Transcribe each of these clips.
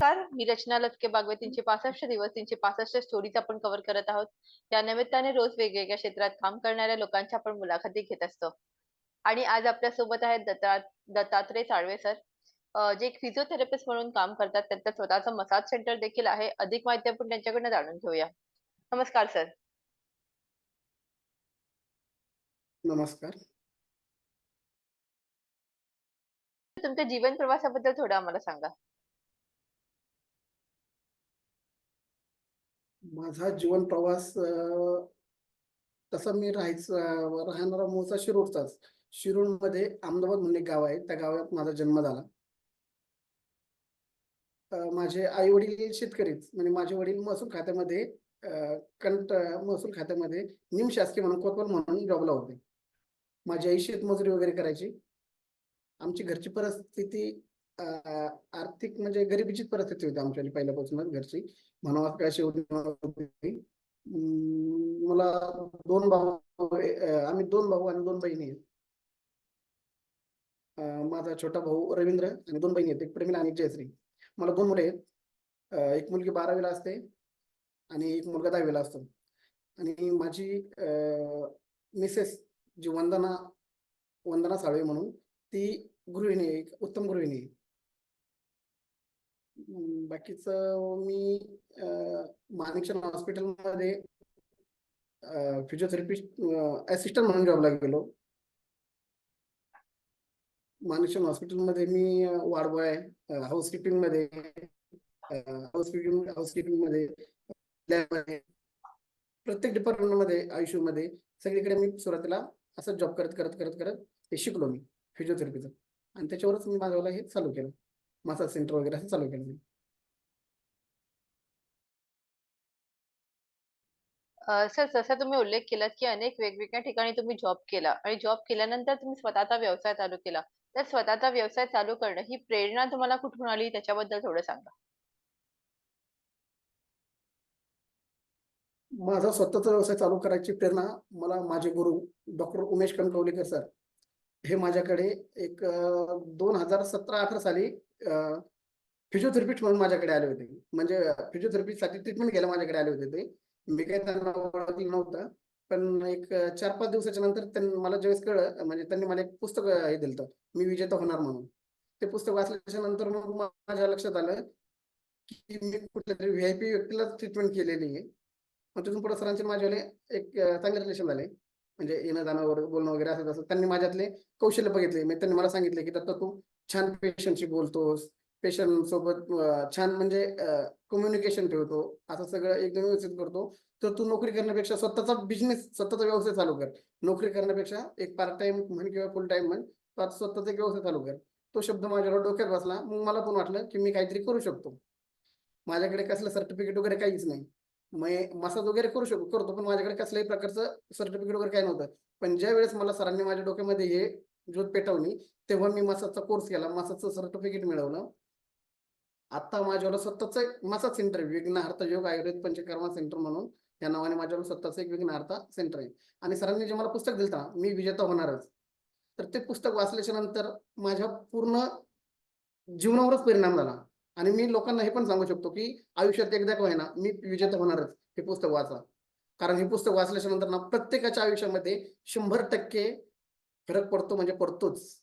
नमस्कार. मी रचना लचके बागवे. तीनशे पासष्ट दिवस तीनशे पासष्ट स्टोरीज आपण कव्हर करत आहोत. त्या निमित्ताने रोज वेगवेगळ्या क्षेत्रात काम करणाऱ्या लोकांच्या आपण मुलाखती घेत असतो. आणि आज आपल्यासोबत आहेत दत्ता दत्तात्रय साळवे सर जे एक फिजिओथेरपिस्ट म्हणून काम करतात त्यांचं स्वतःचं मसाज सेंटर देखील आहे. अधिक माहिती आपण त्यांच्याकडनं जाणून घेऊया. नमस्कार सर नमस्कार. तुमच्या जीवन प्रवासाबद्दल थोडं आम्हाला सांगा. माझा जीवन प्रवास तसा मी राहायचा राहणारा मूळचा शिरूरचाच. शिरूरमध्ये अहमदाबाद म्हणून एक गाव आहे. त्या गावात माझा जन्म झाला. माझे आई वडील शेतकरीच. म्हणजे माझे वडील महसूल खात्यामध्ये कंट महसूल खात्यामध्ये निमशासकीय म्हणून कोतवाल म्हणून जॉबला होते. माझी आई शेतमजुरी वगैरे करायची. आमची घरची परिस्थिती आर्थिक म्हणजे गरिबीचीच परिस्थिती होती आमच्या पहिल्यापासूनच घरची. म्हणावा काय शेवटी मला दोन भाऊ आम्ही दोन भाऊ आणि दोन बहिणी आहेत. माझा छोटा भाऊ रवींद्र आणि दोन बहिणी आहेत एक प्रेमिला आणि एक जयश्री. मला दोन मुले आहेत. एक मुलगी बारावीला असते आणि एक मुलगा दहावीला असतो. आणि माझी मिसेस जी वंदना वंदना साळवे म्हणून ती गृहिणी आहे एक उत्तम गृहिणी आहे. बाकीचं मी अं, हॉस्पिटलमध्ये फिजिओथेरपिस्ट असिस्टंट म्हणून जॉबला गेलो. माणिकचंद हॉस्पिटलमध्ये मी वार्ड बॉय हाऊसकीपिंगमध्ये हाऊसकीपिंग हाऊसकीपिंगमध्ये प्रत्येक डिपार्टमेंटमध्ये आयुष्यमध्ये सगळीकडे मी सुरुवातीला असं जॉब करत करत करत करत हे शिकलो मी फिजिओथेरपीचं आणि त्याच्यावरच मी माझ्यावाला हे चालू केलं. मसाज सेंटर वगैरे असं चालू केलं मी सर जसा तुम्ही उल्लेख केलात की अनेक वेगवेगळ्या ठिकाणी तुम्ही जॉब केला आणि जॉब केल्यानंतर तुम्ही स्वतःचा व्यवसाय चालू केला. तर स्वतःचा व्यवसाय चालू करणं ही प्रेरणा तुम्हाला कुठून आली? त्याच्याबद्दल थोडं सांगा. माझा स्वतःचा व्यवसाय चालू करायची प्रेरणा मला माझे गुरु डॉक्टर उमेश कणकवलीकर सर हे माझ्याकडे एक दोन हजार सतरा अठरा साली फिजिओथेरपिस्ट म्हणून माझ्याकडे आले होते. म्हणजे फिजिओथेरपीसाठी ट्रीटमेंट घ्यायला माझ्याकडे आले होते ते. मी काही त्यांना ओळखलं नव्हतं. पण एक चार पाच दिवसाच्या नंतर त्यांनी मला ज्यावेळेस कळलं म्हणजे त्यांनी मला एक पुस्तक हे दिलं मी विजेता होणार म्हणून. ते पुस्तक वाचल्याच्या नंतर मग माझ्या लक्षात आलं की मी कुठल्या तरी व्ही आय पी व्यक्तीला ट्रीटमेंट केलेली आहे. मग तिथून पुढे सरांचे माझ्यावाले एक चांगले रिलेशन झाले. म्हणजे येणं जाणं वगैरे बोलणं वगैरे असं तसं त्यांनी माझ्यातले कौशल्य बघितले. मी त्यांनी मला सांगितले की दत्ता तू छान पेशंटशी बोलतोस. पेशंट सोबत छान म्हणजे कम्युनिकेशन ठेवतो. असं सगळं एकदम व्यवस्थित करतो. तर तू नोकरी करण्यापेक्षा स्वतःचा बिझनेस स्वतःचा व्यवसाय चालू कर. नोकरी करण्यापेक्षा एक पार्ट टाइम म्हण किंवा फुल टाइम म्हण तर आता स्वतःचा एक व्यवसाय चालू कर. तो शब्द माझ्यावर डोक्यात बसला. मग मला पण वाटलं की मी काहीतरी करू शकतो. माझ्याकडे कसलं सर्टिफिकेट वगैरे काहीच नाही. मग मसाज वगैरे करू शकतो करतो. पण माझ्याकडे कसल्याही प्रकारचं सर्टिफिकेट वगैरे काही नव्हतं. पण ज्या वेळेस मला सरांनी माझ्या डोक्यामध्ये हे ज्योत पेटवली तेव्हा मी मसाजचा कोर्स केला. मसाजचं सर्टिफिकेट मिळवलं. आता माझ्यावर स्वतःचा एक मसाज सेंटर आहे. विघ्नहर्ता योग आयुर्वेद पंचकर्मा सेंटर म्हणून. या नावाने माझ्यावर स्वतःचं एक विघ्नहार्थ सेंटर आहे. आणि सरांनी जे मला पुस्तक दिलं ना मी विजेता होणारच. तर ते पुस्तक वाचल्याच्या नंतर माझ्या पूर्ण जीवनावरच परिणाम झाला. आणि मी लोकांना हे पण सांगू शकतो की आयुष्यात एकदा का ना मी विजेता होणारच. हे पुस्तक वाचा. कारण हे पुस्तक वाचल्याच्या नंतर ना प्रत्येकाच्या आयुष्यामध्ये शंभर टक्के फरक पडतो म्हणजे पडतोच.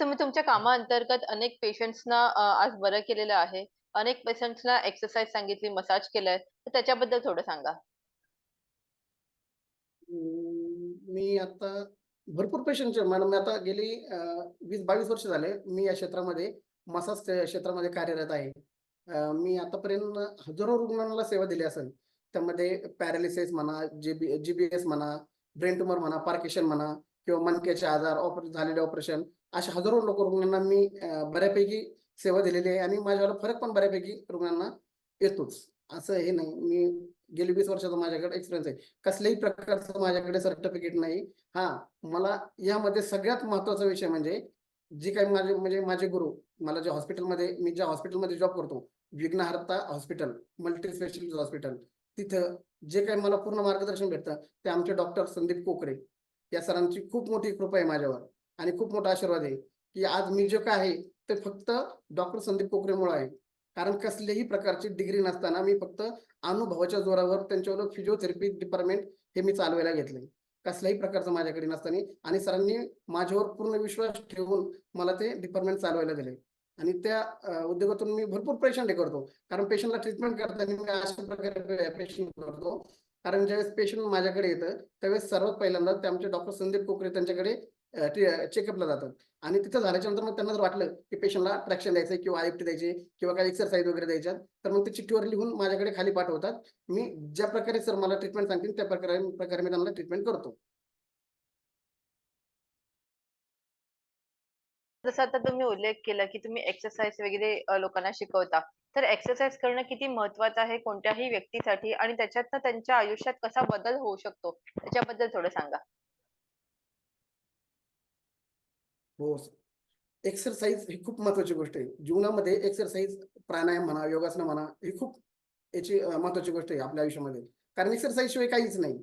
तुम्ही तुमच्या कामाअंतर्गत अनेक पेशंट्सना आज बरं केलेलं आहे. अनेक पेशंट्सना एक्सरसाइज सांगितली मसाज केलाय. तर त्याच्याबद्दल थोडं सांगा. मी आता भरपूर पेशंटचे मॅडम मी आता गेली वीस बावीस वर्ष झाले मी या क्षेत्रामध्ये मसाज क्षे- क्षेत्रामध्ये कार्यरत आहे. मी आतापर्यंत हजारो रुग्णांना सेवा दिली असेल. त्यामध्ये पॅरालिसिस म्हणा जीबी जीबीएस म्हणा ब्रेन ट्युमर म्हणा पार्किशन म्हणा किंवा मणक्याचे आजार ऑपर झालेले ऑपरेशन अशा हजारो लोक रुग्णांना मी बऱ्यापैकी सेवा दिलेली आहे आणि माझ्यावर फरक पण बऱ्यापैकी रुग्णांना येतोच. असं हे नाही. मी गेली वीस वर्षाचा माझ्याकडे एक्सपिरियन्स आहे. कसल्याही प्रकारचं माझ्याकडे सर्टिफिकेट नाही. हा मला यामध्ये सगळ्यात महत्त्वाचा विषय म्हणजे जे काही माझे म्हणजे माझे गुरु मला जे हॉस्पिटलमध्ये मी ज्या हॉस्पिटलमध्ये जॉब करतो विघ्नहर्ता हॉस्पिटल मल्टी स्पेशालिटी हॉस्पिटल तिथं जे काही मला पूर्ण मार्गदर्शन भेटतं ते आमचे डॉक्टर संदीप कोकरे. या सरांची खूप मोठी कृपा आहे माझ्यावर आणि खूप मोठा आशीर्वाद आहे की आज मी जे काय आहे ते फक्त डॉक्टर संदीप कोकरेमुळे आहे. कारण कसल्याही प्रकारची डिग्री नसताना मी फक्त अनुभवाच्या जोरावर त्यांच्यावर फिजिओथेरपी डिपार्टमेंट हे मी चालवायला घेतले कसल्याही प्रकारचं माझ्याकडे नसताना आणि सरांनी माझ्यावर पूर्ण विश्वास ठेवून मला ते डिपार्टमेंट चालवायला दिले आणि त्या उद्योगातून मी भरपूर पेशंट हे करतो. कारण पेशंटला ट्रीटमेंट करताना मी अशा प्रकारे पेशंट करतो. कारण ज्यावेळेस पेशंट माझ्याकडे येतं त्यावेळेस सर्वात पहिल्यांदा ते आमचे डॉक्टर संदीप कोकरे त्यांच्याकडे चेकअपला जातात. आणि तिथं झाल्याच्यानंतर मग त्यांना जर वाटलं की पेशंटला ट्रॅक्शन द्यायचं किंवा आयुक्त द्यायची किंवा काही एक्सरसाइज वगैरे द्यायच्या तर मग ते चिठ्ठीवर लिहून माझ्याकडे खाली पाठवतात. मी ज्या प्रकारे सर मला ट्रीटमेंट सांगतील त्या प्रकारे प्रकारे मी त्यांना ट्रीटमेंट करतो. जसं आता तुम्ही उल्लेख केला की तुम्ही एक्सरसाइज वगैरे अ, लोकांना शिकवता. तर एक्सरसाइज करणं किती महत्वाचं आहे कोणत्याही व्यक्तीसाठी आणि त्याच्यातनं त्यांच्या आयुष्यात कसा बदल होऊ शकतो? त्याच्याबद्दल थोडं सांगा. हो एक्सरसाइज ही खूप महत्वाची गोष्ट आहे. जीवनामध्ये एक्सरसाइज प्राणायाम म्हणा योगासनं म्हणा ही खूप याची महत्वाची गोष्ट आहे आपल्या आयुष्यामध्ये. कारण एक्सरसाइज शिवाय काहीच नाही.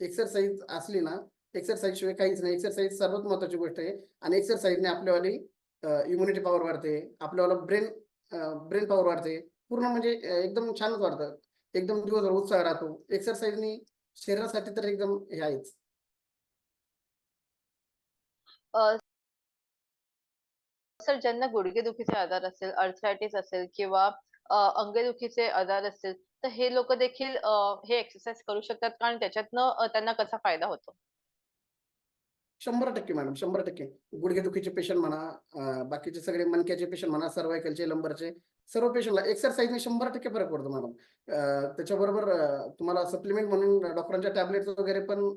एक्सरसाइज असली ना एक्सरसाइज शिवाय काहीच नाही. एक्सरसाइज सर्वात महत्वाची गोष्ट आहे. आणि एक्सरसाइजने आपल्यावाली इम्युनिटी पॉवर वाढते. आपल्याला ब्रेन ब्रेन पॉवर वाढते. पूर्ण म्हणजे एकदम छानच वाढतं. एकदम दिवसभर उत्साह राहतो. एक्सरसाइजनी शरीरासाठी तर एकदम हे आहेच. सर ज्यांना गुडघेदुखीचे आजार असेल अर्थरायटिस असेल किंवा अ, अंगदुखीचे आजार असतील तर हे लोक देखील हे एक्सरसाइज करू शकतात. कारण त्याच्यातनं त्यांना कसा फायदा होतो? शंभर टक्के मॅडम शंभर टक्के. गुडघेदुखीचे पेशंट म्हणा बाकीचे सगळे मणक्याचे पेशंट म्हणा सर्वायकलचे लंबरचे सर्व पेशंटला एक्सरसाइजने शंभर टक्के फरक पडतो मॅडम त्याच्याबरोबर तुम्हाला सप्लिमेंट म्हणून डॉक्टरांच्या टॅबलेट वगैरे पण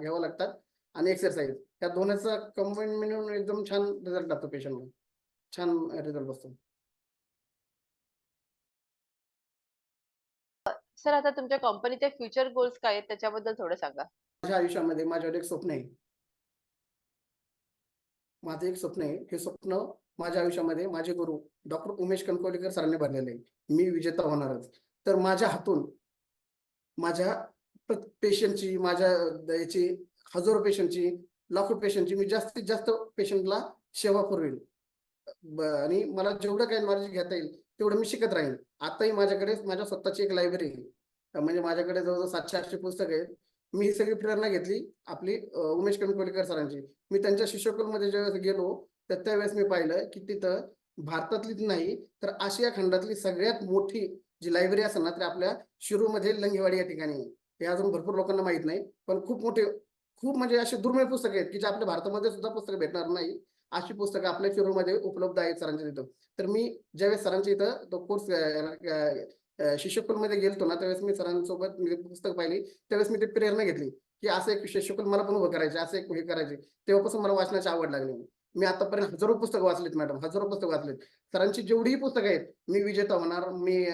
घ्यावं लागतात आणि एक्सरसाइज या दोन्हीचा कंबाईन मिळून एकदम छान रिझल्ट लागतो पेशंटला छान रिझल्ट बसतो. सर आता तुमच्या कंपनीचे फ्युचर गोल्स काय आहेत? त्याच्याबद्दल थोडं सांगा. माझ्या आयुष्यामध्ये माझ्यावर एक स्वप्न आहे. माझं एक स्वप्न आहे. हे स्वप्न माझ्या आयुष्यामध्ये माझे गुरु डॉक्टर उमेश कणकवलीकर सरांनी भरलेले आहे. मी विजेता होणारच. तर माझ्या हातून माझ्या पेशंटची माझ्या याची हजारो पेशंटची लाखो पेशंटची मी जास्तीत जास्त पेशंटला सेवा पुरवेल आणि मला जेवढं काही नॉलेज घेता येईल तेवढं मी शिकत राहील आताही माझ्याकडे माझ्या स्वतःची एक लायब्ररी आहे. म्हणजे माझ्याकडे जवळजवळ सातशे आठशे पुस्तकं आहेत. मी सगळी प्रेरणा घेतली आपली उमेश कणकोलीकर सरांची. मी त्यांच्या शिष्यकुलमध्ये ज्यावेळेस गेलो तर त्यावेळेस मी पाहिलं की तिथं भारतातलीच नाही तर आशिया खंडातली सगळ्यात मोठी जी लायब्ररी असेल ना तर आपल्या शिरूमध्ये लंगेवाडी या ठिकाणी हे अजून भरपूर लोकांना माहीत नाही पण खूप मोठे खूप म्हणजे असे दुर्मिळ पुस्तक आहेत की जे आपल्या भारतामध्ये सुद्धा पुस्तकं भेटणार नाही अशी पुस्तकं आपल्या शिरूमध्ये उपलब्ध आहेत सरांच्या तिथं. तर मी ज्यावेळेस सरांच्या इथं तो कोर्स शिष्यकुलमध्ये गेलतो ना त्यावेळेस मी सरांसोबत मी पुस्तक पाहिली. त्यावेळेस मी ते प्रेरणा घेतली की असं एक शिष्यकुल मला पण उभं करायचे असं एक हे करायचे. तेव्हापासून मला वाचनाची आवड लागली. मी आतापर्यंत हजारो पुस्तक वाचलेत मॅडम हजारो पुस्तक वाचलेत. सरांची जेवढीही पुस्तकं आहेत मी विजेता होणार मी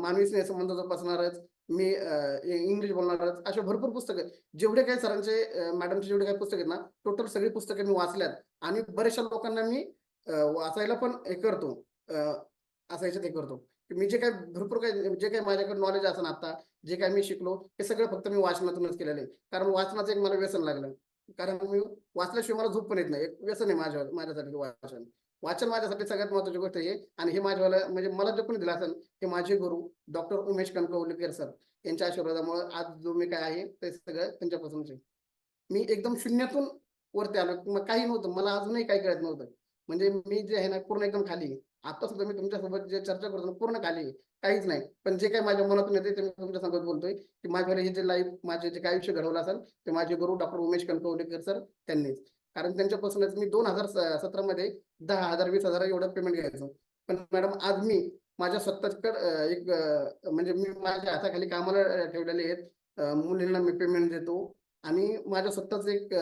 मानवी स्नेह संबंध जोपासणारच मी अं, इंग्लिश बोलणारच अशा भरपूर पुस्तकं जेवढे काही सरांचे मॅडमचे जेवढे काही पुस्तक आहेत ना टोटल सगळी पुस्तकं मी वाचल्यात. आणि बऱ्याचशा लोकांना मी अं, वाचायला पण हे करतो. अं, असं याच्यात हे करतो. मी जे काय भरपूर काही जे काही माझ्याकडे नॉलेज असं आता जे काय मी शिकलो हे सगळं फक्त मी वाचनातूनच केलेलं आहे. कारण वाचनाचं एक मला व्यसन लागलं. कारण मी वाचल्याशिवाय मला झोप पण येत नाही. एक व्यसन आहे माझ्या माझ्यासाठी वाचन. वाचन माझ्यासाठी सगळ्यात महत्वाची गोष्ट आहे. आणि हे माझ्यावाला म्हणजे मला जे कोणी दिलं असेल हे माझे गुरु डॉक्टर उमेश कणकवलीकर सर यांच्या आशीर्वादामुळे आज जो मी काय आहे ते सगळं त्यांच्यापासूनच आहे. मी एकदम शून्यातून वरती आलो. मग काही नव्हतं. मला अजूनही काही कळत नव्हतं. म्हणजे मी जे आहे ना पूर्ण एकदम खाली आहे. आता सुद्धा मी तुमच्यासोबत जे चर्चा करतो पूर्ण खाली काहीच नाही. पण जे काही माझ्या मनातून येते ते मी तुमच्या सांगत बोलतोय. की माझ्यावर हे जे लाईफ माझे जे काही आयुष्य घडवलं असेल ते माझे गुरु डॉक्टर उमेश कणकवलेकर सर त्यांनीच. कारण त्यांच्यापासूनच मी दोन हजार सतरा मध्ये दहा हजार वीस हजार एवढं पेमेंट घ्यायचो. पण मॅडम आज मी माझ्या स्वतःकडे एक म्हणजे मी माझ्या हाताखाली कामाला ठेवलेले आहेत. मुलींना मी पेमेंट देतो. आणि माझ्या स्वतःच एक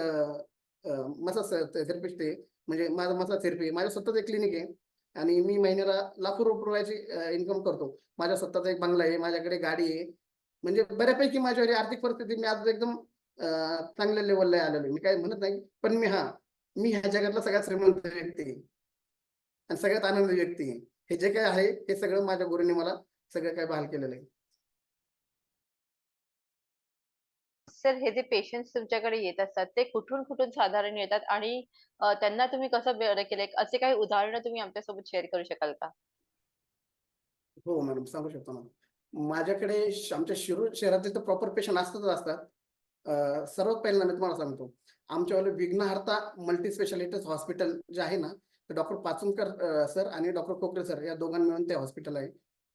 मसाज थेरपिस्ट आहे. म्हणजे माझा मसाज थेरपी माझ्या स्वतःच एक क्लिनिक आहे. आणि मी महिन्याला लाखो रुपयाची इन्कम करतो. माझ्या स्वतःचा एक बंगला आहे माझ्याकडे गाडी आहे. म्हणजे बऱ्यापैकी माझ्यावर आर्थिक परिस्थिती मी आज एकदम चांगल्या लेवलला आलेलो मी काही म्हणत नाही पण मी हा मी ह्या जगातला सगळ्यात श्रीमंत व्यक्ती आहे. आणि सगळ्यात आनंदी व्यक्ती आहे. हे जे काय आहे हे सगळं माझ्या गुरुने मला सगळं काय बहाल केलेलं आहे. सर हे जे पेशंट्स तुमच्याकडे येत असतात ते कुठून कुठून साधारण येतात? आणि अ, त्यांना तुम्ही कसं बरं केलंय? असे काही उदाहरणं तुम्ही आमच्यासोबत शेअर करू शकाल का? हो मॅडम सांगू शकतो ना. माझ्याकडे श- आमच्या शिरूर शहरातील तर प्रॉपर पेशंट असतातच असतात. सर्वात पहिल्यांदा मी तुम्हाला सांगतो. आमच्यावाले विघ्नहर्ता मल्टी स्पेशालिटीज हॉस्पिटल जे आहे ना ते डॉक्टर पाचुमकर सर आणि डॉक्टर कोकरे सर या दोघांनी मिळून ते हॉस्पिटल आहे.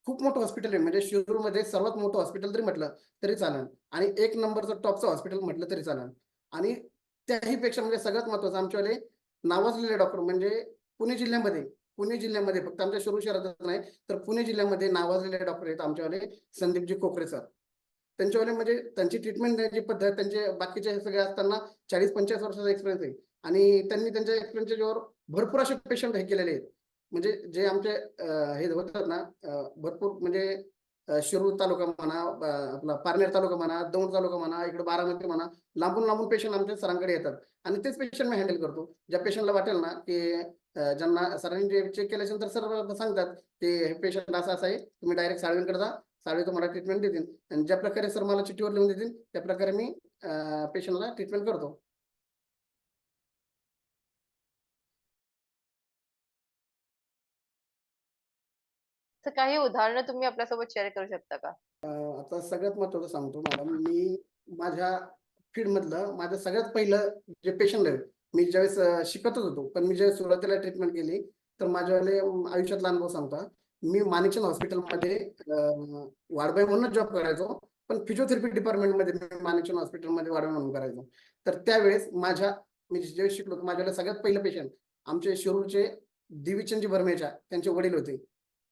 खूप मोठं हॉस्पिटल आहे. म्हणजे शिरूरमध्ये सर्वात मोठं हॉस्पिटल जरी म्हटलं तरी चालेल. आणि एक नंबरचं टॉपचं हॉस्पिटल म्हटलं तरी चालेल. आणि त्याही पेक्षा म्हणजे सगळ्यात महत्वाचं आमच्यावाले नावाजलेले डॉक्टर म्हणजे पुणे जिल्ह्यामध्ये पुणे जिल्ह्यामध्ये फक्त आमच्या शिरूर शहरातच नाही तर पुणे जिल्ह्यामध्ये नावाजलेले डॉक्टर आहेत आमच्यावाले संदीपजी कोकरे सर त्यांच्यावाले म्हणजे त्यांची ट्रीटमेंट देण्याची पद्धत त्यांचे बाकीचे सगळे असताना चाळीस पंचाळीस वर्षाचा एक्सपिरियन्स आहे. आणि त्यांनी त्यांच्या एक्सपिरियन्सच्या जोर भरपूर असे पेशंट हे केलेले आहेत. म्हणजे जे आमचे हे होतात ना भरपूर म्हणजे शिरूर तालुका म्हणा आपला पारनेर तालुका म्हणा दौंड तालुका म्हणा इकडे बारामती म्हणा लांबून लांबून पेशंट आमच्या सरांकडे येतात. आणि तेच पेशंट मी हँडल करतो. ज्या पेशंटला वाटेल ना की ज्यांना सरांनी जे चेक केल्यानंतर सर सांगतात की हे पेशंट असं असं आहे तुम्ही डायरेक्ट साळवींकडे जा साळवी तुम्हाला ट्रीटमेंट देतील. आणि ज्या प्रकारे सर मला चिठ्ठीवर लिहून देतील त्या प्रकारे मी पेशंटला ट्रीटमेंट करतो. असं काही उदाहरणं तुम्ही आपल्यासोबत शेअर करू शकता का? आता सगळ्यात महत्वाचं सांगतो मॅडम मी माझ्या फील्ड मधलं माझं सगळ्यात पहिलं जे पेशंट आहे मी ज्यावेळेस शिकतच होतो पण मी ज्यावेळेस सुरुवातीला ट्रीटमेंट केली तर माझ्यावाले आयुष्यातला अनुभव सांगता मी माणिकचंद हॉस्पिटलमध्ये वाडबाई म्हणूनच जॉब करायचो पण फिजिओथेरपी डिपार्टमेंटमध्ये मी माणिकचंद हॉस्पिटलमध्ये वाडबाई म्हणून करायचो. तर त्यावेळेस माझ्या मी ज्यावेळेस शिकलो तर सगळ्यात पहिलं पेशंट आमचे शिरूरचे दिवीचंदजी भरमेच्या त्यांचे वडील होते.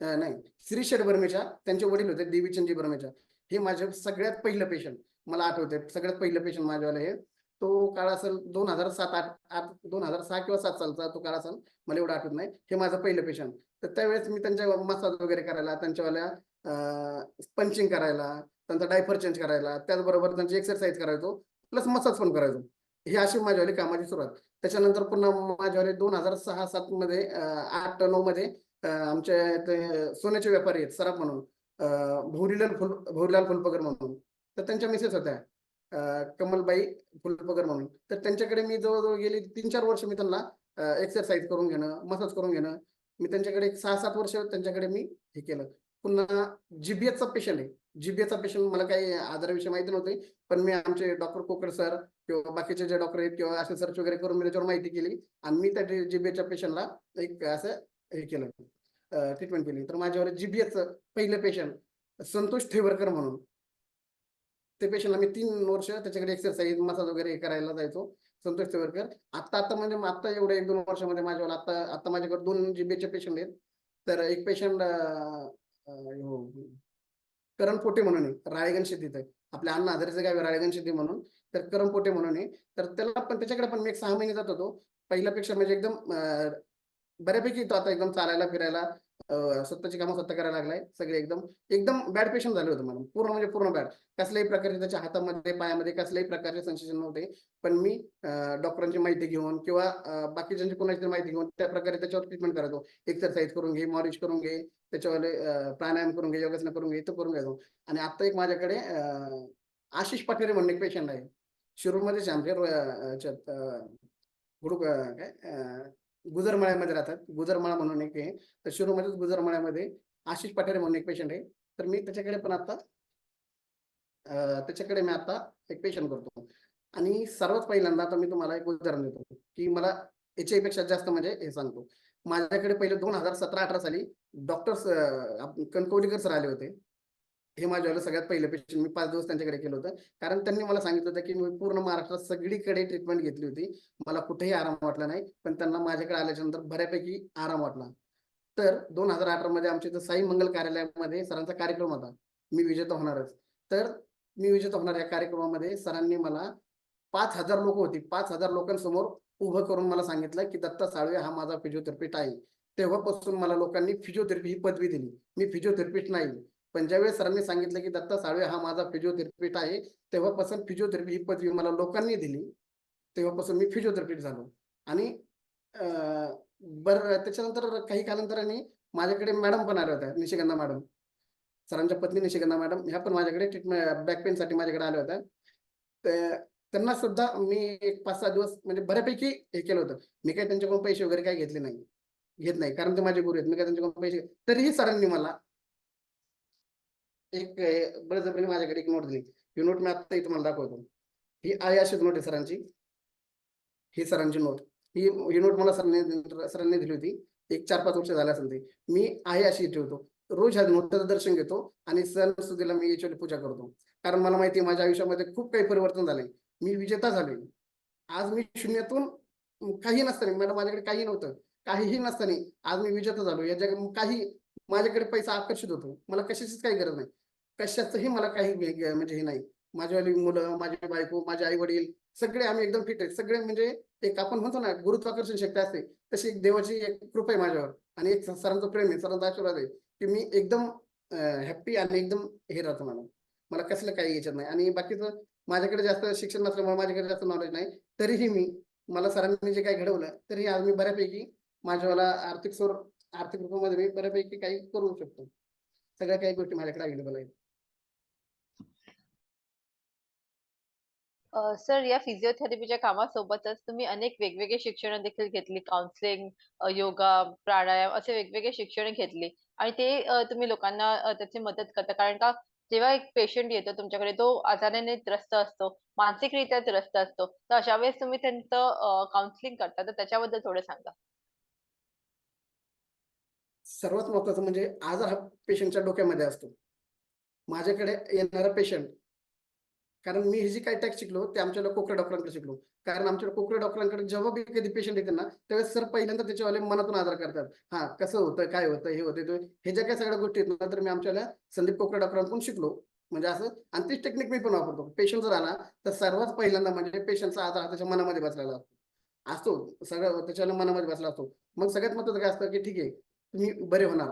नाही श्री शेठ बर्मेच्या त्यांचे वडील होते देवीचंदजी बर्मेच्या. हे माझे सगळ्यात पहिलं पेशंट मला आठवते सगळ्यात पहिलं पेशंट माझ्यावाला हे. तो काळ असेल दोन हजार सात आठ आठ दोन हजार सहा किंवा सात सालचा तो काळ असेल मला एवढं आठवत नाही. हे माझं पहिलं पेशंट तर त्यावेळेस मी त्यांच्या मसाज वगैरे करायला त्यांच्यावाल्या पंचिंग करायला त्यांचा डायपर चेंज करायला त्याचबरोबर त्यांची एक्सरसाइज करायचो प्लस मसाज पण करायचो. हे अशी माझ्यावाली कामाची सुरुवात. त्याच्यानंतर पुन्हा माझ्यावाले दोन हजार सहा सात मध्ये आठ नऊ मध्ये आमच्या ते सोन्याचे व्यापारी आहेत सराफ म्हणून भोरीलाल फुल भोरीलाल फुलपकर म्हणून तर त्यांच्या मिसेस होत्या कमलबाई फुलपकर म्हणून तर त्यांच्याकडे मी जवळजवळ गेली तीन चार वर्ष मी त्यांना एक्सरसाइज करून घेणं मसाज करून घेणं मी त्यांच्याकडे एक सहा सात वर्ष त्यांच्याकडे मी हे केलं. पुन्हा जीबीएचा पेशंट आहे. जीबीएचा पेशंट मला काही आजाराविषयी माहिती नव्हते पण मी आमचे डॉक्टर कोकर सर किंवा बाकीचे जे डॉक्टर आहेत किंवा असे सर्च वगैरे करून मी त्याच्यावर माहिती केली आणि मी त्या जीबीएच्या पेशंटला एक असं हे केलं. ट्रीटमेंट केली. तर माझ्यावर जीबीएच पहिलं पेशंट संतोष ठेवरकर म्हणून. ते पेशंटला मी तीन वर्ष त्याच्याकडे एक्सरसाइज मसाज वगैरे हे करायला जायचो. संतोष ठेवरकर. आता आता म्हणजे आता एवढ्या एक दोन वर्षामध्ये माझ्यावर आता आता माझ्याकडे दोन जीबीएचे पेशंट आहेत. तर एक पेशंट करण पोटे म्हणून आहे. राळेगण शेतीत आहे. आपल्या अण्णा हजारेचं गाव राळेगण शेती म्हणून. तर करण पोटे म्हणून आहे. तर त्याला पण त्याच्याकडे पण मी एक सहा महिने जात होतो. पहिल्यापेक्षा म्हणजे एकदम बऱ्यापैकी तो आता एकदम चालायला फिरायला स्वतःची कामं स्वतः करायला लागलाय. सगळे एकदम एकदम बॅड पेशंट झाले होते मॅडम पूर्ण म्हणजे पूर्ण बॅड कसल्याही प्रकारचे त्याच्या हातामध्ये पायामध्ये कसल्याही प्रकारचे संशोधन नव्हते. पण मी डॉक्टरांची माहिती घेऊन किंवा बाकीच्यांची कोणाची तरी माहिती घेऊन त्या प्रकारे त्याच्यावर ट्रीटमेंट करायचो. एक्सरसाइज करून घे मॉलिश करून घे त्याच्यावाले प्राणायाम करून घे योगासनं करून घे तो करून घ्यायचो. आणि आता एक माझ्याकडे आशिष पाटेरे म्हणून एक पेशंट आहे. शिरूरमध्येच आहे आमच्या गुडू काय गुजरमळ्यामध्ये राहतात. गुजरमळा म्हणून एक आहे तर शिरूरमध्येच गुजरमळ्यामध्ये आशिष पाटेरे म्हणून एक पेशंट आहे. तर मी त्याच्याकडे पण आता त्याच्याकडे मी आता एक पेशंट करतो. आणि सर्वात पहिल्यांदा आता मी तुम्हाला एक उदाहरण देतो की मला याच्या पेक्षा जास्त म्हणजे हे सांगतो. माझ्याकडे पहिले दोन हजार सतरा अठरा साली डॉक्टर्स कणकवलीकर सर आले होते. हे माझ्या सगळ्यात पहिलं पेशंट मी पाच दिवस त्यांच्याकडे केलं होतं. कारण त्यांनी मला सांगितलं होतं की मी पूर्ण महाराष्ट्रात सगळीकडे ट्रीटमेंट घेतली होती. मला कुठेही आराम वाटला नाही पण त्यांना माझ्याकडे आल्याच्यानंतर बऱ्यापैकी आराम वाटला. तर दोन हजार अठरा मध्ये आमच्या इथं साई मंगल कार्यालयामध्ये सरांचा कार्यक्रम होता. मी विजेता होणारच. तर मी विजेता होणार या कार्यक्रमामध्ये सरांनी मला पाच हजार लोक होती. पाच हजार लोकांसमोर उभं करून मला सांगितलं की दत्ता साळवे हा माझा फिजिओथेरपिस्ट आहे. तेव्हापासून मला लोकांनी फिजिओथेरपी ही पदवी दिली. मी फिजिओथेरपिस्ट नाही. पण ज्यावेळेस सरांनी सांगितलं की दत्ता साळवे हा माझा फिजिओथेरपिस्ट आहे तेव्हापासून फिजिओथेरपी ही पदवी मला लोकांनी दिली. तेव्हापासून मी फिजिओथेरपिस्ट झालो. आणि बरं त्याच्यानंतर काही कालांतराने माझ्याकडे मॅडम पण आल्या होत्या निशिगंधा मॅडम सरांच्या पत्नी निशिगंधा मॅडम ह्या पण माझ्याकडे ट्रीटमेंट बॅक पेन साठी माझ्याकडे आल्या होत्या. त्यांना सुद्धा मी एक पाच सहा दिवस म्हणजे बऱ्यापैकी हे केलं होतं. मी काही त्यांच्याकडून पैसे वगैरे काही घेतले नाही घेत नाही. कारण ते माझे गुरु आहेत. मी काय त्यांच्याकडून पैसे तरीही सरांनी मला एक बळजबरीने माझ्याकडे एक नोट दिली. ही नोट मी आता तुम्हाला मला दाखवतो. ही आहे अशीच नोट आहे सरांची. ही सरांची नोट ही ही नोट मला सरांनी सरांनी दिली होती. एक चार पाच वर्ष झाले असेल ती. मी आहे अशी ठेवतो रोज ह्या नोटाचं दर्शन घेतो आणि सणसुदीला मी याच्यावर पूजा करतो. कारण मला माहिती आहे माझ्या आयुष्यामध्ये खूप काही परिवर्तन झाले मी विजेता झाले आज मी शून्यातून काही नसताना मला माझ्याकडे काही नव्हतं. काहीही नसताना आज मी विजेता झालो या जग काही माझ्याकडे पैसा आकर्षित होतो. मला कशाचीच काही गरज नाही. कशाचंही मला काही म्हणजे हे नाही. माझ्यावाली मुलं माझी बायको माझे आई वडील सगळे आम्ही एकदम फिट आहेत. सगळे म्हणजे एक आपण म्हणतो ना गुरुत्वाकर्षण शक्ती असते. तशी एक देवाची एक कृपा आहे माझ्यावर. आणि एक सरांचं प्रेम आहे. सरांचा आशीर्वाद आहे की मी एकदम हॅप्पी आणि एकदम हे राहतो मला मला कसलं काही याच्यात नाही. आणि बाकीचं माझ्याकडे जास्त शिक्षण नसल्यामुळे माझ्याकडे जास्त नॉलेज नाही. तरीही मी मला सरांनी जे काही घडवलं तरी आज मी बऱ्यापैकी माझ्यावाला आर्थिक स्वर आर्थिक रूपामध्ये मी बऱ्यापैकी काही करू शकतो सगळ्या काही गोष्टी माझ्याकडे अवेलेबल आहेत सर या फिजिओथेरपीच्या कामासोबतच तुम्ही अनेक वेगवेगळे शिक्षण देखील घेतली काउन्सिलिंग, योगा, प्राणायाम असे वेगवेगळे शिक्षण घेतली आणि ते तुम्ही लोकांना त्याची मदत करता. कारण का जेव्हा एक पेशंट येतो तुमच्याकडे तो आजाराने त्रस्त असतो, मानसिकरित्या त्रस्त असतो. तर अशा वेळेस तुम्ही त्यांचं काउन्सिलिंग करता. तर त्याच्याबद्दल थोडं सांगा? सर्वात महत्वाचं म्हणजे आजार हा पेशंटच्या डोक्यामध्ये असतो. माझ्याकडे येणारा पेशंट कारण मी हे जे काही टॅक्स शिकलो ते आमच्या कोकरे डॉक्टरांकडे शिकलो. कारण आमच्या कोकरे डॉक्टरांकडे जेव्हा बी कधी पेशंट येते ना, त्यावेळेस सर पहिल्यांदा त्याच्यावाले मनातून आजार करतात. हा कसं होतं, काय होतं, हे होतं, हे ज्या काही सगळ्या गोष्टी आहेत ना, तर मी आमच्याला संदीप कोकरे डॉक्टरांकडून शिकलो. म्हणजे असं आणि तीच टेक्निक मी पण वापरतो. पेशंट जर आला, तर सर्वात पहिल्यांदा म्हणजे पेशंटचा आजार हा त्याच्या मनामध्ये बसलेला असतो. असतो सगळं त्याच्या मनामध्ये बसला असतो. मग सगळ्यात महत्वाचं काय असतं, की ठीक आहे, तुम्ही बरे होणार.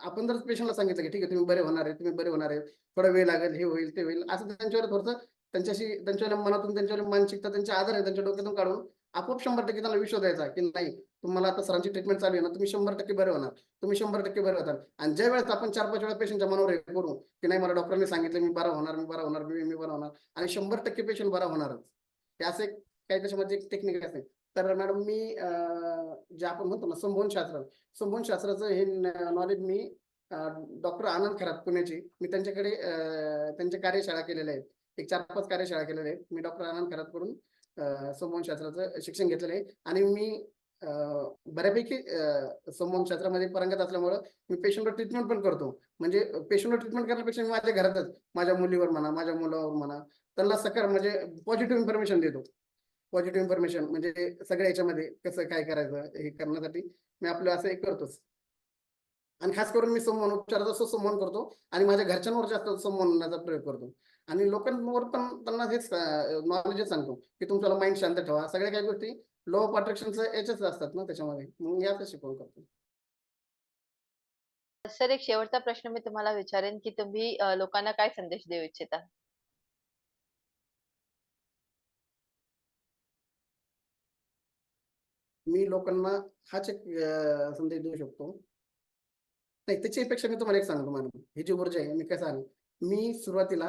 आपण जर पेशंटला सांगितलं, की ठीक आहे, तुम्ही बरे होणार आहे, तुम्ही बरे होणार आहे, थोडा वेळ लागेल, हे होईल, ते होईल, असं त्यांच्यावर थोडंसं त्यांच्याशी त्यांच्या मनातून त्यांच्यावर मानसिकता त्यांचे आजार आहे त्यांच्या डोक्यातून काढून आपोआप 100% त्यांना विश्वास द्यायचा, की नाही तुम्हाला आता सरांची ट्रीटमेंट चालू आहे ना, तुम्ही 100% बरे होणार. तुम्ही 100% बरे होणार आणि ज्या वेळेस आपण 4-5 वेळा पेशंटच्या मनावर हे करू, की नाही मला डॉक्टरने सांगितलं मी बरा होणार, मी बरा होणार, मी मी बरा होणार आणि 100% पेशंट बरा होणारच. हे असं एक काही त्याच्यामध्ये एक टेक्निक असते. तर मॅडम मी अ, जे आपण म्हणतो ना संभोवन शास्त्र, संभोवन शास्त्राचं हे नॉलेज मी डॉक्टर आनंद खरात पुण्याची मी त्यांच्याकडे त्यांच्या कार्यशाळा केलेल्या आहेत. एक 4-5 कार्यशाळा केलेल्या आहेत. मी डॉक्टर आनंद खरात करून संभोवन शास्त्राचं शिक्षण घेतलेलं आहे आणि मी अ, बऱ्यापैकी अ, संभोवन शास्त्रामध्ये परंगत असल्यामुळं मी पेशंटवर ट्रीटमेंट पण करतो. म्हणजे पेशंटवर ट्रीटमेंट करण्यापेक्षा मी माझ्या घरातच माझ्या मुलीवर म्हणा, माझ्या मुलावर म्हणा, त्यांना सकाळ म्हणजे पॉझिटिव्ह इन्फॉर्मेशन देतो. पॉझिटिव्ह इन्फॉर्मेशन म्हणजे सगळ्या याच्यामध्ये कसं काय करायचं हे करण्यासाठी मी आपलं असं एक करतोच. आणि खास करून मी संमोहन उपचाराचा संमोहन करतो आणि माझ्या घरच्यांवर जास्त संमोहनाचा प्रयोग करतो. आणि लोकांवर पण त्यांना हेच नॉलेजच सांगतो, की तुमच्याला माइंड शांत ठेवा. सगळ्या काही गोष्टी लॉ ऑफ अट्रॅक्शनचं याच्याच असतात ना त्याच्यामध्ये. मग याच शिकवण करतो. सर एक शेवटचा प्रश्न मी तुम्हाला विचारेन, की तुम्ही लोकांना काय संदेश देऊ इच्छिता? मी लोकांना हाच एक संदेश देऊ शकतो. नाही त्याच्यापेक्षा मी तुम्हाला एक सांगतो मॅडम, ही जी ऊर्जा आहे मी कसं सांग मी सुरुवातीला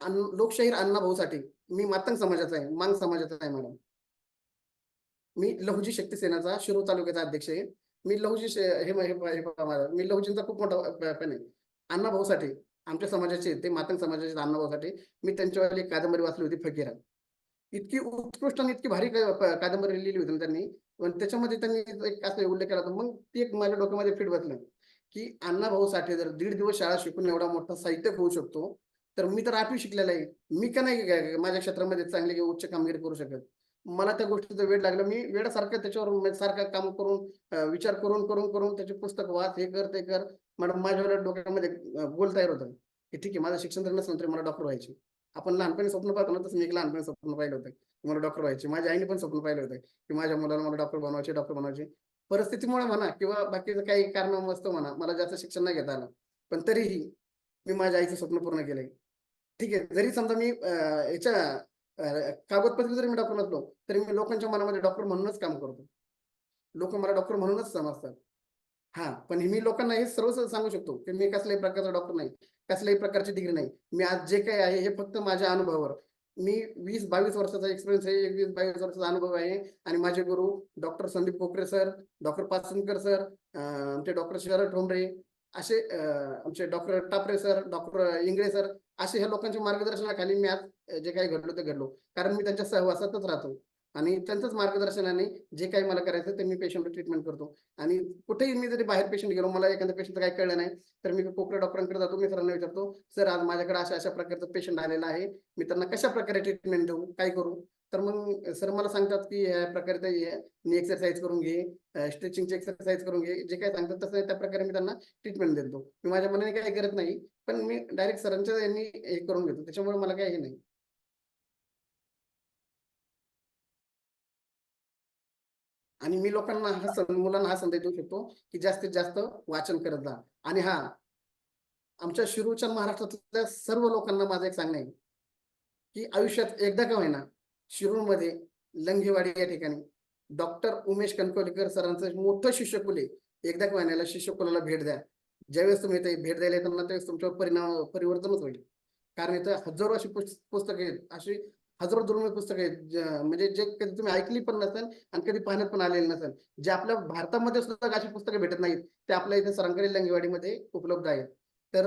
लोकशाहीर लोकशाहीर अण्णाभाऊसाठी मी मातंग समाजाचा आहे, मांग समाजाचा आहे मॅडम. मी लहुजी शक्ती सेनाचा शिरूर तालुक्याचा अध्यक्ष आहे. मी लहुजी हे मी लहुजींचा खूप मोठा फ फॅन आहे. अण्णाभाऊसाठी आमच्या समाजाचे ते मातंग समाजाचे अण्णाभाऊसाठी मी त्यांच्यावाली एक कादंबरी वाचली होती फकीरा. इतकी उत्कृष्ट आणि इतकी भारी कादंबरी लिहिली होती त्यांनी. पण त्याच्यामध्ये त्यांनी एक असं उल्लेख केला होता. मग ती एक माझ्या डोक्यामध्ये फिट बसलं, की अण्णा भाऊसाठी जर दीड दिवस शाळा शिकून एवढा मोठा साहित्य होऊ शकतो, तर मी तर 8वी शिकलेला आहे. मी का नाही माझ्या क्षेत्रामध्ये चांगली किंवा उच्च कामगिरी करू शकत. मला त्या गोष्टीचं वेड लागलं. मी वेळासारखं त्याच्यावर म्हणजे सारखं काम करून विचार करून, करून, करून त्याचे पुस्तक वाच, हे कर, ते कर. मॅडम माझ्या डोक्यामध्ये गोल तयार होतं, की ठीक आहे माझं शिक्षण तर नसलं तरी मला डॉक्टर व्हायचे. आपण लहानपणी स्वप्न पाहतो ना, तसं मी एक लहानपणी स्वप्न पाहिलं होतं, मला डॉक्टर व्हायचे. माझ्या आईने पण स्वप्न पाहिलं होतं, की माझ्या मुलाला मला डॉक्टर बनवायचे, डॉक्टर बनवायचे. परिस्थितीमुळे म्हणा किंवा बाकीचं काही कारण असतं म्हणा, मला जास्त शिक्षण नाही घेता आलं. पण तरीही मी माझ्या आईचं स्वप्न पूर्ण केलंय. ठीक आहे. जरी समजा मी याच्या कागदपत्र कागदपत्री जरी मी डॉक्टर नसलो, तरी मी लोकांच्या मनामध्ये डॉक्टर म्हणूनच काम करतो. लोक मला डॉक्टर म्हणूनच समजतात. हा पण मी लोकांना हे सर्व सांगू शकतो, की मी कसल्याही प्रकारचा डॉक्टर नाही. कसल्याही प्रकारची डिग्री नाही. मी आज जे काही आहे हे फक्त माझ्या अनुभवावर मी वीस बावीस वर्षाचा एक्सपिरियन्स आहे एक वीस बावीस वर्षाचा अनुभव आहे. आणि माझे गुरु doctor Sandeep Pokhare sir doctor Pasankar sir आमचे डॉक्टर शरद ठोंबरे असे आमचे doctor Tapre sir doctor Ingale sir असे ह्या लोकांच्या मार्गदर्शनाखाली मी आज जे काही घडलो ते घडलो. कारण मी त्यांच्या सहवासातच राहतो. आणि त्यांच्याच मार्गदर्शनाने जे काही मला करायचं ते मी पेशंटला ट्रीटमेंट करतो. आणि कुठेही मी जरी बाहेर पेशंट गेलो मला एखाद्या पेशंट काही कळलं नाही तर मी कोकरे डॉक्टरांकडे जातो मी सरांना विचारतो सर आज माझ्याकडे अशा अशा प्रकारचं पेशंट आलेला आहे. मी त्यांना कशा प्रकारे ट्रीटमेंट देऊ? काय करू? तर मग सर मला सांगतात की ह्या प्रकारे ते मी एक्सरसाइज करून घे स्ट्रेचिंगची एक्सरसाइज करून घे जे काय सांगतात तसं त्या प्रकारे मी त्यांना ट्रीटमेंट देतो. मी माझ्या मनाने काही करत नाही पण मी डायरेक्ट सरांच्या यांनी हे करून घेतो त्याच्यामुळे मला काही हे नाही. आणि मी लोकांना हा सं- मुलांना हा संदेश देऊ शकतो की जास्तीत जास्त वाचन करत जा. आणि हा आमच्या शिरूरच्या महाराष्ट्रातल्या सर्व लोकांना माझं एक सांगणं आहे की आयुष्यात एकदा का होईना शिरूरमध्ये लंगेवाडी या ठिकाणी डॉक्टर उमेश कणकवलीकर सरांचं मोठं शिष्यकुल आहे. एकदा का होईना शिष्यकुलाला भेट द्या. ज्यावेळेस तुम्ही इथे भेट द्यायला येताना त्यावेळेस तुमच्यावर परिणाम परिवर्तनच होईल. कारण इथं हजारो अशी पुस- पुस्तकं आहेत. अशी हजारो दुर्मिळ पुस्तक आहेत म्हणजे जे कधी तुम्ही ऐकली पण नसेल आणि कधी पाहण्यात पण आलेली नसेल जे आपल्या भारतामध्ये सुद्धा अशी पुस्तकं भेटत नाहीत ते आपल्या इथे सरांकडे लंगेवाडीमध्ये उपलब्ध आहेत. तर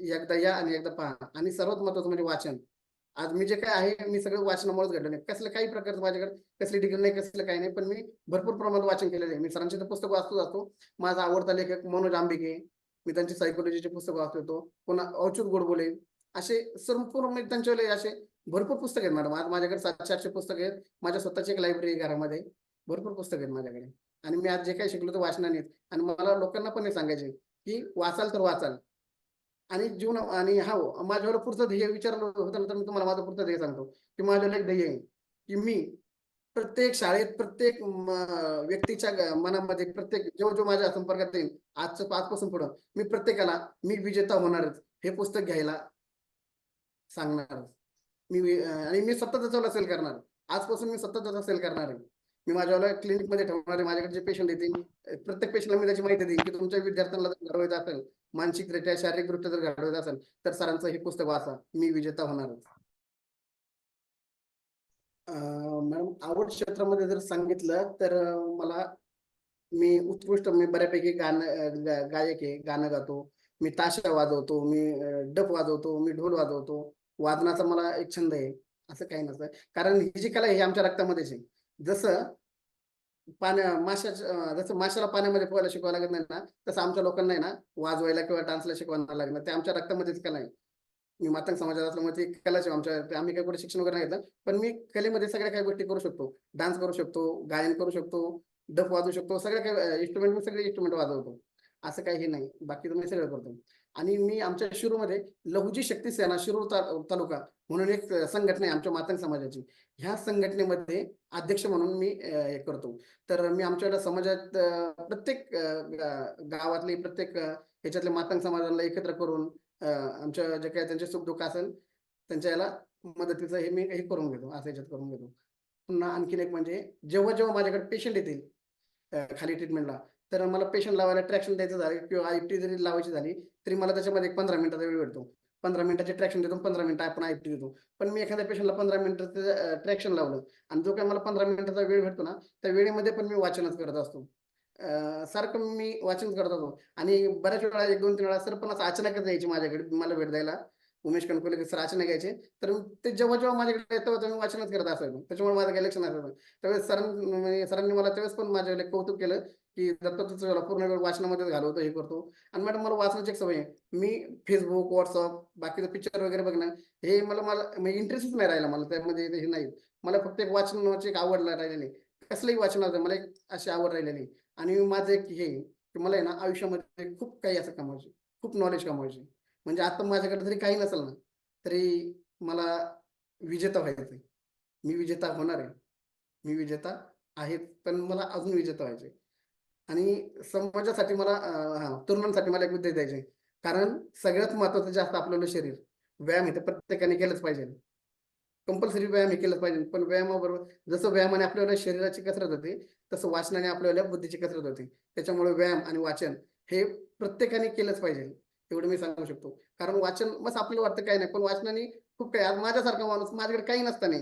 एकदा या आणि एकदा पहा. आणि सर्वात महत्वाचं म्हणजे वाचन. आज मी जे काय आहे मी सगळं वाचनामुळेच घडलं नाही. कसलं काही प्रकारचं माझ्याकडे कसली डिग्री नाही कसलं काही नाही पण मी भरपूर प्रमाणात वाचन केलेलं आहे. मी सरांचे तर पुस्तक वाचतो जातो माझा आवडता लेखक मनोज आंबिके. मी त्यांची सायकोलॉजीचे पुस्तक वाचतो. पुन्हा अवचूत गोडबोले. असे संपूर्ण मी त्यांच्यावाले असे भरपूर पुस्तक आहेत मॅडम. आज माझ्याकडे सातशे आठशे पुस्तक आहेत. माझ्या स्वतःची एक लायब्ररी घरामध्ये. भरपूर पुस्तक आहेत माझ्याकडे. आणि मी आज जे काही शिकलो ते वाचनाने आणि मला लोकांना पण हे सांगायचे की वाचाल तर वाचाल. आणि जीवन आणि हा हो, माझ्यावर पुढचं ध्येय विचारलं होतं तर मी तुम्हाला माझं पुढचं ध्येय सांगतो. की माझ्यावर एक ध्येय आहे की मी प्रत्येक शाळेत प्रत्येक व्यक्तीच्या मनामध्ये प्रत्येक जो जो माझ्या संपर्कात येईल आजचं आजपासून पुढं मी प्रत्येकाला मी विजेता होणारच हे पुस्तक घ्यायला सांगणारच. मी आणि मी सतत त्याच्यावर सेल करणार. आजपासून मी सतत त्याचा सेल करणार आहे. मी माझ्यावाला क्लिनिकमध्ये ठेवणार आहे. माझ्याकडे जे पेशंट येतील. प्रत्येक पेशंटला मी त्याची माहिती देईन की तुमच्या विद्यार्थ्यांना जर घडवायचं असेल मानसिकरित्या शारीरिकदृष्ट्या जर घडवायचं असेल तर सरांचं हे पुस्तक वाचा. मी विजेता होणारच मॅडम आवड क्षेत्रामध्ये जर सांगितलं तर मला मी उत्कृष्ट मी बऱ्यापैकी गाणं गायक आहे. गाणं गातो. मी ताशा वाजवतो. मी डफ वाजवतो. मी ढोल वाजवतो. वादनाचा मला एक छंद आहे. असं काही नसतं. कारण ही जी कला आहे ही आमच्या रक्तामध्येच आहे. जसं पाण्या माशाच्या जसं माशाला पाण्यामध्ये पोहायला शिकवायला लागत नाही ना तसं आमच्या लोकांना आहे ना वाजवायला किंवा डान्सला शिकवायला लागणार. ते आमच्या रक्तामध्येच कला आहे. मी मातंग समाजात असल्यामुळे म्हणजे ती कलाच आमच्या. आम्ही काही कुठे शिक्षण वगैरे नाही घेतलं पण मी कलेमध्ये सगळ्या काही गोष्टी करू शकतो. डान्स करू शकतो गायन करू शकतो डफ वाजवू शकतो सगळ्या काही इन्स्ट्रुमेंट मी सगळे इन्स्ट्रुमेंट वाजवतो. असं काही नाही. बाकी मी सगळं करतो. आणि मी आमच्या शिरूमध्ये लहुजी शक्ती सेना शिरूर तालुका म्हणून एक संघटना आहे आमच्या मातंग समाजाची. ह्या संघटनेमध्ये अध्यक्ष म्हणून मी हे करतो. तर मी आमच्या समाजात प्रत्येक गावातले प्रत्येक ह्याच्यातले ह्याच्यातल्या मातंग समाजाला एकत्र करून आमच्या जे काही त्यांचे सुख दुःख असेल त्यांच्या याला मदतीचं हे मी हे करून घेतो असं ह्याच्यात करून घेतो. पुन्हा आणखीन एक म्हणजे जेव्हा जेव्हा माझ्याकडे पेशंट येतील खाली ट्रीटमेंटला तर मला पेशंट लावायला ट्रॅक्शन द्यायचं झालं किंवा आय टी जरी लावायची झाली तरी मला त्याच्यामध्ये एक पंधरा मिनिटाचा वेळ भेटतो. पंधरा मिनिटाचे ट्रॅक्शन देतो पंधरा मिनिटं आपण आय टी देतो. पण मी एखाद्या पेशंटला पंधरा मिनिटाचं ट्रॅक्शन लावलं आणि जो काही मला पंधरा मिनिटाचा वेळ भेटतो ना त्या वेळेमध्ये पण मी वाचनच करत असतो. सारखं मी वाचन करत असतो. आणि बऱ्याच वेळा एक दोन तीन वेळा सर पण असं अचानकच यायची माझ्याकडे मला भेट द्यायला. उमेश कणकोले सर अचानक घ्यायचे. तर ते जेव्हा जेव्हा माझ्याकडे येतं तेव्हा मी वाचनच करत असायचो. त्याच्यामुळे माझं काही लक्ष नसायचं. त्यावेळेस सरां म्हणजे सरांनी मला त्यावेळेस पण माझ्या कौतुक केलं की दत्ता तुझं पूर्ण वेळ वाचनामध्येच घालवतो हे करतो. आणि मॅडम मला वाचनाची एक सवय आहे. मी फेसबुक व्हॉट्सअप बाकीचं पिक्चर वगैरे बघणं हे मला मला म्हणजे इंटरेस्टच नाही राहिला मला त्यामध्ये हे नाही. मला फक्त एक वाचनाची एक आवड राहिलेली. कसलंही वाचनाचं मला एक अशी आवड राहिलेली. आणि माझं एक हे की मला आहे ना आयुष्यामध्ये खूप काही असं कमवायचे. खूप नॉलेज कमवायचे. म्हणजे आता माझ्याकडे जरी काही नसेल ना तरी मला विजेता व्हायचंय मी विजेता होणार आहे. मी विजेता आहे पण मला अजून विजेता व्हायचे आणि समाजासाठी मला हा तरुणांसाठी मला एक उद्देश द्यायचे कारण सगळ्यात महत्वाचं जास्त आपल्याला शरीर व्यायाम हे तर प्रत्येकाने केलंच पाहिजे. कंपल्सरी व्यायाम हे केलंच पाहिजे. पण व्यायामाबरोबर जसं व्यायामाने आपल्याला शरीराची कसरत होते तसं वाचनाने आपल्याला बुद्धीची कसरत होते. त्याच्यामुळे व्यायाम आणि वाचन हे प्रत्येकाने केलंच पाहिजे. एवढं मी सांगू शकतो. कारण वाचन बस आपल्याला वाटतं काही नाही. पण वाचनाने खूप काही आज माझ्यासारखा माणूस माझ्याकडे काही नसताना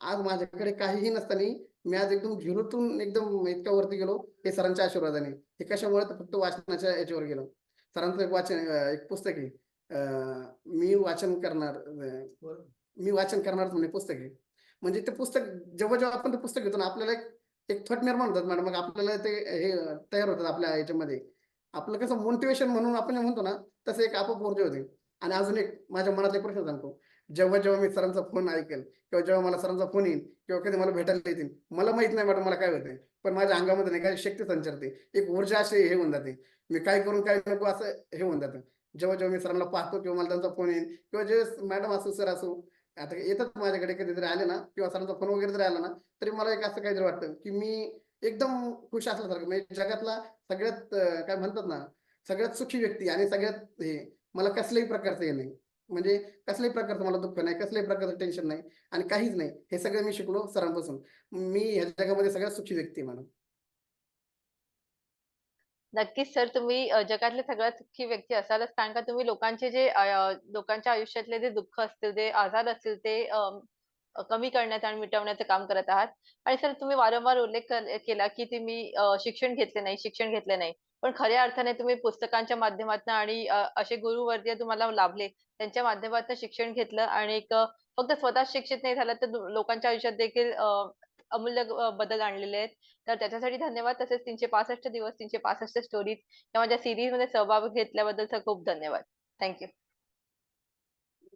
आज माझ्याकडे काहीही नसताना मी आज एकदम झिरोतून एकदम इतक्या वरती गेलो हे सरांच्या आशीर्वादाने. हे कशामुळे फक्त वाचनाच्या याच्यावर गेलो. सरांचं एक वाचन एक पुस्तक आहे. अं, मी वाचन करणार मी वाचन करणार म्हणे पुस्तक आहे. म्हणजे ते पुस्तक जेव्हा जेव्हा आपण ते पुस्तक घेतो ना आपल्याला एक थॉट निर्माण होतात मॅडम. मग आपल्याला ते हे तयार होतात आपल्या याच्यामध्ये. आपलं कसं मोटिवेशन म्हणून आपण जे म्हणतो ना तसं एक आपोआप ऊर्जा होते. आणि अजून एक माझ्या मनातले प्रश्न सांगतो. जेव्हा जेव्हा मी सरांचा फोन ऐकेल किंवा जेव्हा मला सरांचा फोन येईल किंवा कधी मला भेटायला येतील मला माहीत नाही मॅडम मला काय होते पण माझ्या अंगामध्ये नाही काही शक्ती संचारते. एक ऊर्जा अशी हे होऊन जाते. मी काय करून काय नको असं हे होऊन जातं. जेव्हा जेव्हा मी सरांना पाहतो किंवा मला त्यांचा फोन येईल किंवा जे मॅडम असो सर असो आता येतात माझ्याकडे कधीतरी आले ना किंवा सरांचा फोन वगैरे जरी आला ना तरी मला एक असं काहीतरी वाटतं की मी एकदम खुश असल्यासारखं म्हणजे जगातला सगळ्यात काय म्हणतात ना सगळ्यात सुखी व्यक्ती आणि सगळ्यात हे मला कसल्याही प्रकारचं हे नाही. म्हणजे कसल्याही प्रकारचं मला दुःख नाही कसल्याही प्रकारचं टेन्शन नाही आणि काहीच नाही. हे सगळं मी शिकलो सरांपासून. मी ह्या जगामध्ये सगळ्यात सुखी व्यक्ती म्हणून नक्कीच सर तुम्ही जगातले सगळ्यात सुखी व्यक्ती असालच. कारण का तुम्ही लोकांचे जे लोकांच्या आयुष्यातले जे दुःख असतील, जे आजार असतील ते कमी करण्याचं आणि मिटवण्याचं काम करत आहात. आणि सर तुम्ही वारंवार उल्लेख केला की तुम्ही शिक्षण घेतले नाही, शिक्षण घेतले नाही. पण खऱ्या अर्थाने तुम्ही पुस्तकांच्या माध्यमातून आणि असे गुरुवर्य तुम्हाला लाभले, त्यांच्या माध्यमातून शिक्षण घेतलं आणि एक फक्त स्वतः शिक्षित नाही झालं तर लोकांच्या आयुष्यात देखील अमूल्य बदल आणलेले आहेत. तर त्याच्यासाठी धन्यवाद. तसेच 365 दिवस 365 स्टोरीज या माझ्या सीरीजमध्ये सहभाग घेतल्याबद्दल खूप धन्यवाद. Thank you.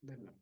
धन्यवाद